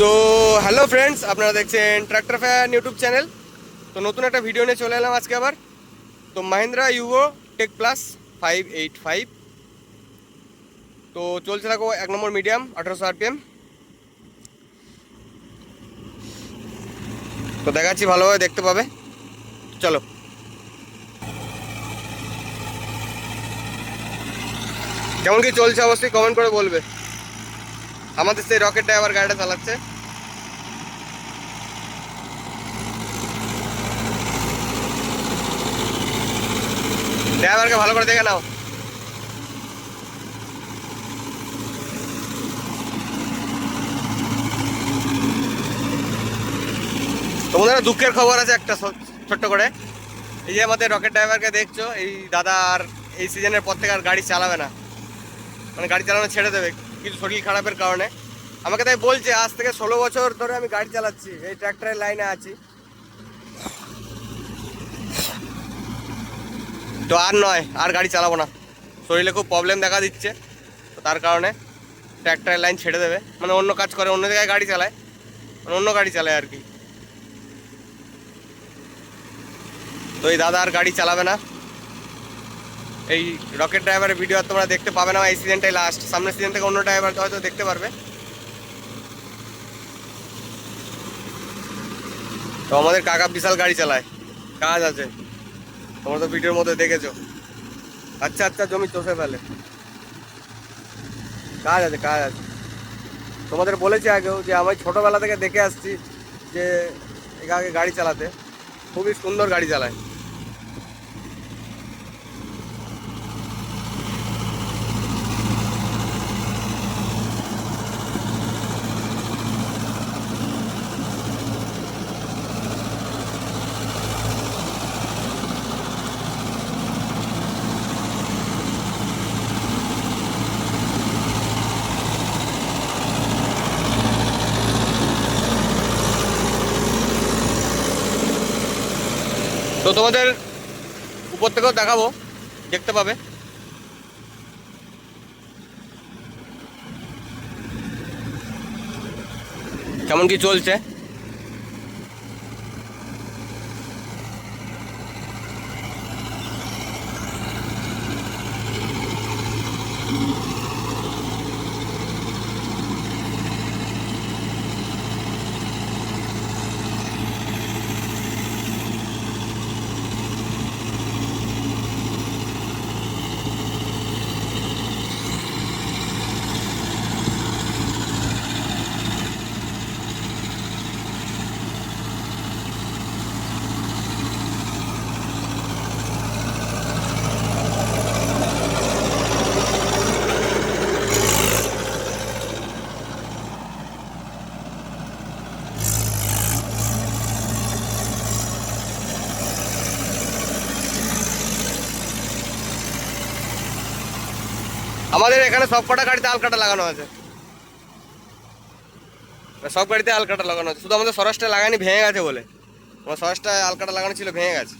তো hello friends আপনারা দেখছেন ট্র্যাক্টর ফ্যান ইউটিউব চ্যানেল তো নতুন একটা ভিডিও নিয়ে চলে এলাম আজকে আবার। তো Mahindra Yuvo tech plus five eight five তো চলছে থাকো এক নম্বর মিডিয়াম আঠারোশো আরপিএম তো দেখাচ্ছি ভালোভাবে, দেখতে পাবে। চলো। কেমন কি চলছে অবশ্যই কমেন্ট করে বলবে। আমাদের সেই রকেট ড্রাইভার গাড়িটা চালাচ্ছে। ড্রাইভারকে ভালো করে দেখে নাও। তোমাদের দুঃখের খবর আছে একটা ছোট্ট করে। এই যে আমাদের রকেট ড্রাইভারকে দেখছ, এই দাদা আর এই সিজনের পর থেকে আর গাড়ি চালাবে না। মানে গাড়ি চালানো ছেড়ে দেবে। কিছু শরীর খারাপের কারণে। আমাকে তাই বলছে, আজ থেকে ষোলো বছর ধরে আমি গাড়ি চালাচ্ছি, এই ট্র্যাক্টরের লাইনে আছি। তো আর নয়, আর গাড়ি চালাবো না। শরীরে খুব প্রবলেম দেখা দিচ্ছে, তো তার কারণে ট্র্যাক্টরের লাইন ছেড়ে দেবে। মানে অন্য কাজ করে, অন্য জায়গায় গাড়ি চালায়। মানে অন্য গাড়ি চালায় আর কি। তো এই দাদা আর গাড়ি চালাবে না। এই রকেট ড্রাইভারের ভিডিও আর তোমরা দেখতে পাবে না, এই সিজনটাই লাস্ট সামনের সিজন থেকে অন্য ড্রাইভার হয়তো দেখতে পারবে। তো আমাদের কাকা বিশাল গাড়ি চালায়, কাজ আছে। তোমরা তো ভিডিওর মধ্যে দেখেছ। আচ্ছা আচ্ছা জমি চষে ফেলে। কাজ আছে কাজ আছে। তোমাদের বলেছি আগেও যে আমি ছোটোবেলা থেকে দেখে আসছি যে এখানে গাড়ি চালাতে। খুবই সুন্দর গাড়ি চালায়। তোমাদের উপর থেকেও দেখাবো দেখতে পাবে। কেমন কি চলছে? আমাদের এখানে সব কটা গাড়িতে আলকাটা লাগানো আছে। সব গাড়িতে আলকাটা লাগানো আছে। শুধু আমাদের সরসটা লাগানি ভেঙে গেছে বলে। আমার সরসটা আলকাটা লাগানো ছিল, ভেঙে গেছে।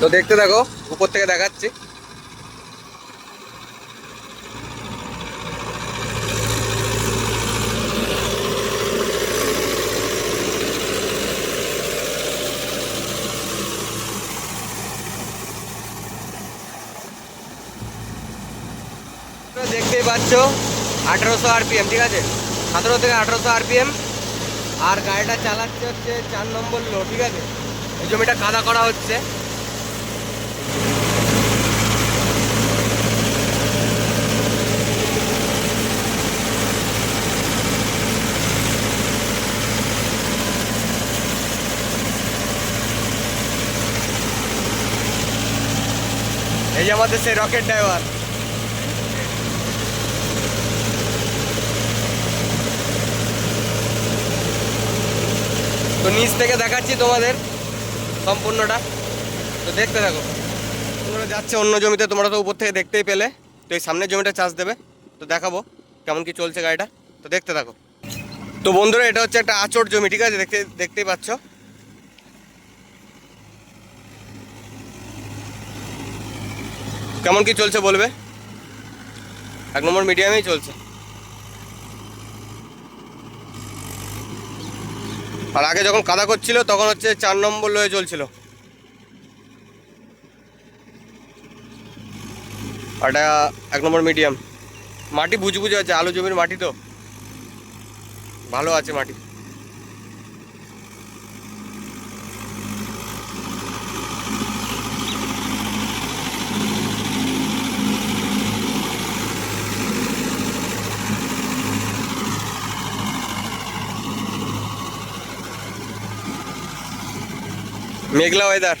তো দেখতে থাকো উপর থেকে দেখাচ্ছি। দেখতেই পাচ্ছ, আঠেরোশো আরপিএম, ঠিক আছে? সতেরো থেকে আঠেরোশো আরপিএম, আর গাড়িটা চালাচ্ছে হচ্ছে চার নম্বর লো ঠিক আছে? জমিটা কাদা করা হচ্ছে। আমাদের সেই রকেট ড্রাইভার। তো নিচ থেকে দেখাচ্ছি তোমাদের সম্পূর্ণটা। তো দেখতে থাকো। তোমরা যাচ্ছে অন্য জমিতে, তোমরা তো উপর থেকে দেখতেই পেলে। তো এই সামনের জমিটা চাষ দেবে। তো দেখাবো কেমন কি চলছে গাড়িটা। তো দেখতে থাকো। তো বন্ধুরা, এটা হচ্ছে একটা আচর জমি, ঠিক আছে? দেখতে দেখতেই পাচ্ছ। কেমন কি চলছে বলবে? এক নম্বর মিডিয়ামেই চলছে। আর আগে যখন কাদা করছিল, তখন হচ্ছে চার নম্বর লয়ে চলছিল। এটা এক নম্বর মিডিয়াম। মাটি বুঝে বুঝে আছে, আলু জমির মাটি তো? ভালো আছে মাটি। মেঘলা ওয়েদার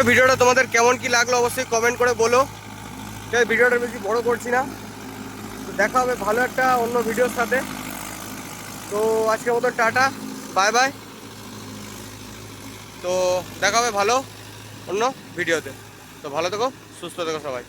বন্ধুরা, ভিডিওটা তোমাদের কেমন কি লাগল অবশ্যই কমেন্ট করে বলো। ঠিক ভিডিওটা বেশি বড় করছি না। তো দেখা হবে ভালো একটা অন্য ভিডিওর সাথে। তো আজকের মতো টাটা বাই বাই তো দেখা হবে ভালো অন্য ভিডিওতে তো ভালো থেকো, সুস্থ থেকো সবাই।